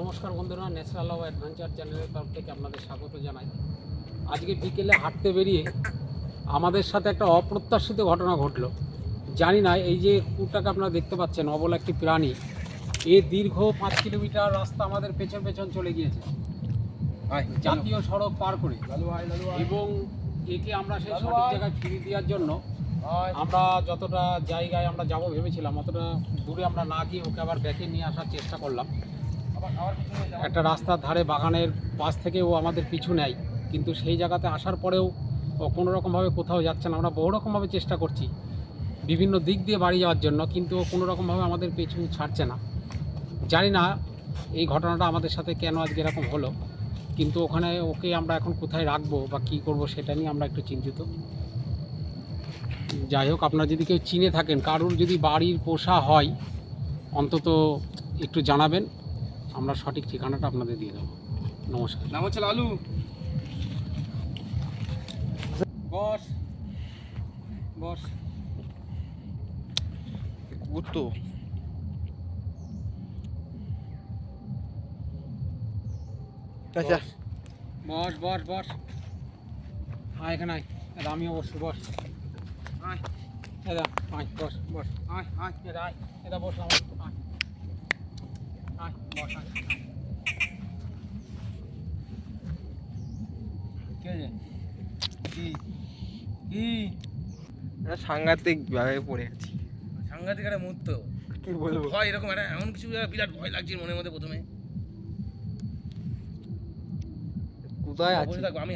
নমস্কার বন্ধুরা natural of adventure চ্যানেলের তরফ থেকে আপনাদের স্বাগত জানাই। আজকে বিকেলে হাঁটতে বেরিয়ে আমাদের সাথে একটা অপ্রত্যাশিত ঘটনা ঘটলো। জানি না এই যে কুকুরটাকে আপনারা দেখতে পাচ্ছেন অবলা একটি প্রাণী এ দীর্ঘ পাঁচ কিলোমিটার রাস্তা আমাদের পেছন পেছন চলে গিয়েছে। জাতীয় সড়ক পার করে। এবং একে আমরা সেই সঠিক জায়গায় ফিরিয়ে দেওয়ার জন্য আমরা যতটা জায়গায় আমরা যাব ভেবেছিলাম অতটা দূরে আমরা না গিয়ে ওকে আবার ব্যাকে নিয়ে আসার চেষ্টা করলাম। একটা রাস্তার ধারে বাগানের পাশ থেকে ও আমাদের পিছু নেয়। কিন্তু সেই জায়গাতে আসার পরেও ও কোনো রকমভাবে কোথাও যাচ্ছে না। আমরা বহু রকমভাবে চেষ্টা করছি বিভিন্ন দিক দিয়ে বাড়ি যাওয়ার জন্য, কিন্তু ও কোনো রকমভাবে আমাদের পিছু ছাড়ছে না। জানি না এই ঘটনাটা আমাদের সাথে কেন আজকে এরকম হলো, কিন্তু ওখানে ওকে আমরা এখন কোথায় রাখব বা কী করব সেটা নিয়ে আমরা একটু চিন্তিত। যাই হোক, আপনারা যদি কেউ চিনে থাকেন, কারুর যদি বাড়ির পোষা হয়, অন্তত একটু জানাবেন। আমরা সঠিক ঠিকানাটা আপনাদের দিয়ে দেবো। নমস্কার। নাম হচ্ছে লালু। বস। বস। কুকুর তো আচ্ছা। বস বস বস। আয় এখানে আয়। এটা আমিও বসছি বস। আয়। এদা আয় বস বস। আয় আয় এদা আয়। এদা বসলাম আয় আয় বস আয় কি হয়েছে কি কি সাংঘাতিক ভাবে পড়ে আছি। সাংঘাতিক একটা মুহূর্ত। কি বলব? ভয় এরকম একটা এমন কিছু বিরাট ভয় লাগছে মনের মধ্যে প্রথমে। কোথায় আছি? আমি